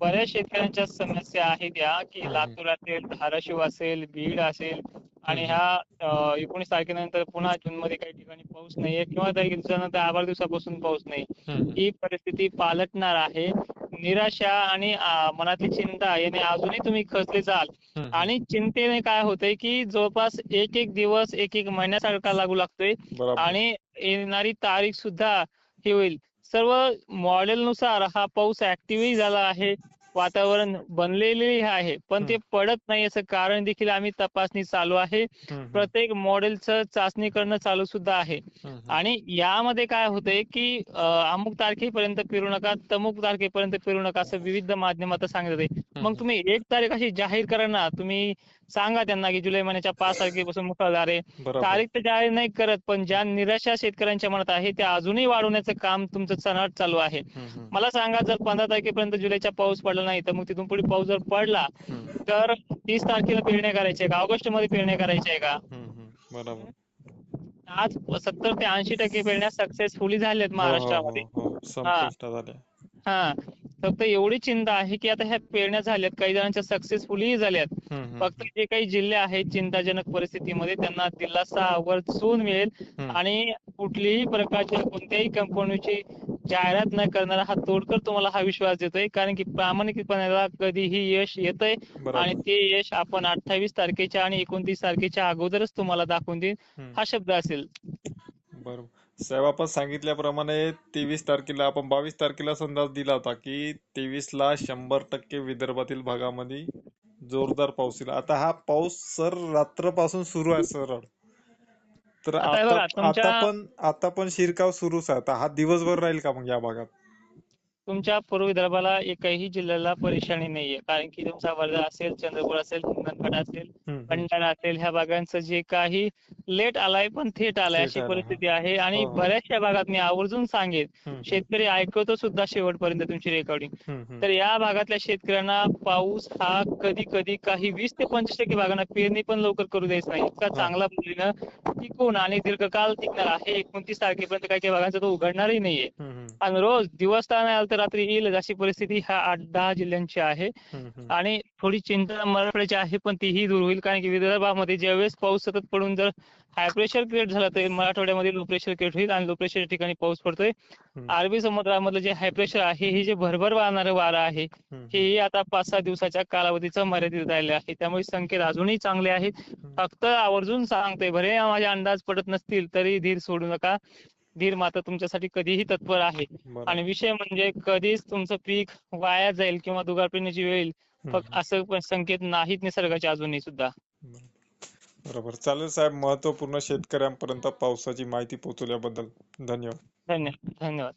बऱ्याच शेतकऱ्यांच्या समस्या आहेत या की. लातूर असेल धाराशिव असेल बीड असेल आणि. ह्या एकोणीस तारखेनंतर पुन्हा जून मध्ये काही ठिकाणी पाऊस नाहीये किंवा काही दिवसानंतर आठ दिवसापासून पाऊस नाही. ही परिस्थिती पालटणार आहे निराशा आणि मनातली चिंता याने अजूनही तुम्ही खचले जाल. आणि चिंतेने काय होतंय की जवळपास एक एक दिवस एक एक महिन्यासारखा लागू लागतोय आणि येणारी तारीख सुद्धा हे होईल सर्व मॉडेल नुसार हा पाऊस ऍक्टिव्हही झाला आहे. वातावरण बनलेले आहे. पण ते पडत नाही असं कारण देखील आम्ही तपासणी चालू आहे. प्रत्येक मॉडेलचं चाचणी करणं चालू सुद्धा आहे. आणि यामध्ये काय होतंय की अमुक तारखेपर्यंत फिरू नका तमुक तारखेपर्यंत फिरू नका असं विविध माध्यमात सांगत आहे मग तुम्ही एक तारीख अशी जाहीर करा ना तुम्ही सांगा त्यांना की जुलै महिन्याच्या पाच तारखेपासून आहे बरोबर. तारीख तर जाहीर नाही करत पण ज्या निराशा शेतकऱ्यांच्या मनात आहे त्या अजूनही वाढवण्याचं काम तुमचं चनाट चालू आहे. मला सांगा जर पंधरा तारखेपर्यंत जुलैचा पाऊस पडला नाही तर मग तिथून पुढे पाऊस जर पडला. तर तीस तारखेला पेरण्या करायच्या का? ऑगस्टमध्ये पेरण्या करायच्या आहे का. बरोबर. आज सत्तर ते ऐंशी टक्के पेरण्या सक्सेसफुली झाल्यात हो, महाराष्ट्रामध्ये. हो, फक्त एवढी चिंता आहे की आता ह्या पेरण्या झाल्यात काही जणांच्या सक्सेसफुली झाल्यात. फक्त जे काही जिल्हे आहेत चिंताजनक परिस्थितीमध्ये त्यांना दिलासा वर्चून मिळेल. आणि कुठलीही प्रकारच्या कोणत्याही कंपनीची जाहिरात न करणारा हा तोडकर तुम्हाला हा विश्वास देतोय. कारण की प्रामाणिकपणाला कधीही यश येतंय. आणि बरोबर ते यश आपण अठ्ठावीस तारखेच्या आणि एकोणतीस तारखेच्या अगोदरच तुम्हाला दाखवून देईन. हा शब्द असेल. बरोबर. साहेब आपण सांगितल्याप्रमाणे तेवीस तारखेला आपण बावीस तारखेला अंदाज दिला होता की तेवीस ला शंभर टक्के विदर्भातील भागामध्ये जोरदार पाऊस येईल. आता हा पाऊस सर रात्रपासून सुरू आहे सरळ तर आता पण आता पण शिरकाव सुरूच आहे. आता हा दिवसभर राहील का मग या भागात? तुमच्या पूर्व विदर्भाला एकही जिल्ह्याला परेशानी नाहीये कारण की तुमचा वर्धा असेल चंद्रपूर असेल हिंगणघाट असेल. भंडारा असेल ह्या भागांचं जे काही लेट आलाय पण थेट आलाय अशी परिस्थिती आहे आणि हो, हो. बऱ्याचशा भागात मी आवर्जून सांगेन. शेतकरी ऐकवतो सुद्धा शेवटपर्यंत तुमची रेकॉर्डिंग. तर या भागातल्या शेतकऱ्यांना पाऊस हा कधी कधी काही वीस ते पंचवीस टक्के भागांना पेरणी पण लवकर करू द्यायचं नाही इतका चांगला पद्धतीनं टिकून आणि दीर्घकाळ टिकणार आहे एकोणतीस तारखेपर्यंत काही काही भागांचा तो उघडणारही नाहीये. आणि रोज दिवस आला तर रात्री येईल अशी परिस्थिती ह्या आठ दहा जिल्ह्यांची आहे. आणि थोडी चिंता मराठवाड्याची आहे पण तीही दूर होईल. कारण की विदर्भामध्ये ज्यावेळेस पाऊस सतत पडून जर हाय प्रेशर क्रिएट झाला तर मराठवाड्यामध्ये लो प्रेशर क्रिएट होईल आणि लो प्रेशर ठिकाणी पाऊस पडतोय. अरबी समुद्रामधलं जे हाय प्रेशर आहे हे जे भरभर वाहणारं वारं आहे. हेही आता पाच सहा दिवसाच्या कालावधीचं मर्यादित राहिले आहे. त्यामुळे संकेत अजूनही चांगले आहेत. फक्त आवर्जून सांगतोय भले माझे अंदाज पडत नसतील तरी धीर सोडू नका. धीर मात्र तुमच्यासाठी कधीही तत्पर आहे. आणि विषय म्हणजे कधीच तुमचं पीक वाया जाईल किंवा दुगार पेरण्याची वेळ. फक्त असं पण संकेत नाहीत निसर्गाचे अजूनही सुद्धा. बरोबर. चालेल साहेब महत्त्वपूर्ण शेतकऱ्यांपर्यंत पावसाची माहिती पोहोचवल्याबद्दल धन्यवाद. धन्यवाद धन्यवाद.